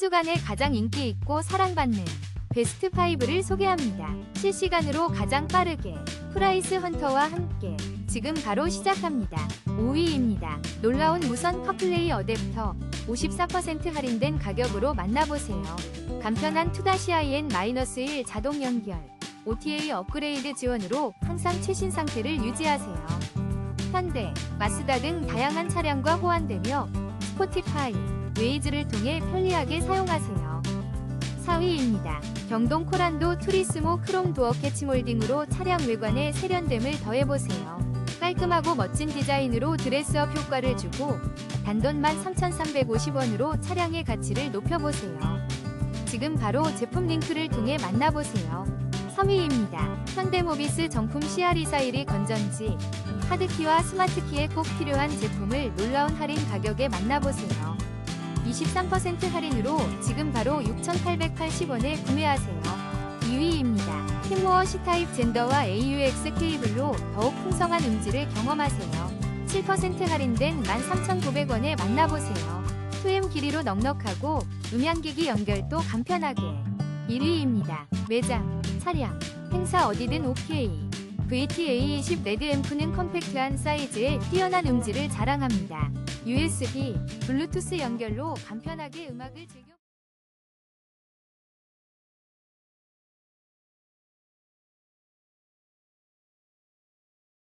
주간에 가장 인기 있고 사랑받는 베스트 5를 소개합니다. 실시간으로 가장 빠르게 프라이스 헌터와 함께 지금 바로 시작합니다. 5위입니다. 놀라운 무선 컴플레이 어댑터 54% 할인된 가격으로 만나보세요. 간편한 2-IN-1 자동 연결 OTA 업그레이드 지원으로 항상 최신 상태를 유지하세요. 현대, 마스다 등 다양한 차량과 호환되며 스포티파이, 웨이즈를 통해 편리하게 사용하세요. 4위입니다. 경동 코란도 투리스모 크롬 도어 캐치몰딩으로 차량 외관에 세련됨을 더해보세요. 깔끔하고 멋진 디자인으로 드레스업 효과를 주고 단돈 13,350원으로 차량의 가치를 높여보세요. 지금 바로 제품 링크를 통해 만나보세요. 3위입니다. 현대모비스 정품 CR241이 건전지, 하드키와 스마트키에 꼭 필요한 제품을 놀라운 할인 가격에 만나보세요. 23% 할인으로 지금 바로 6,880원에 구매하세요. 2위입니다. 팀모어 C타입 젠더와 AUX 케이블로 더욱 풍성한 음질을 경험하세요. 7% 할인된 13,900원에 만나보세요. 2M 길이로 넉넉하고 음향기기 연결도 간편하게. 1위입니다. 매장, 차량, 행사 어디든 OK. VTA20 레드 앰프는 컴팩트한 사이즈에 뛰어난 음질을 자랑합니다. USB, 블루투스 연결로 간편하게 음악을 즐겨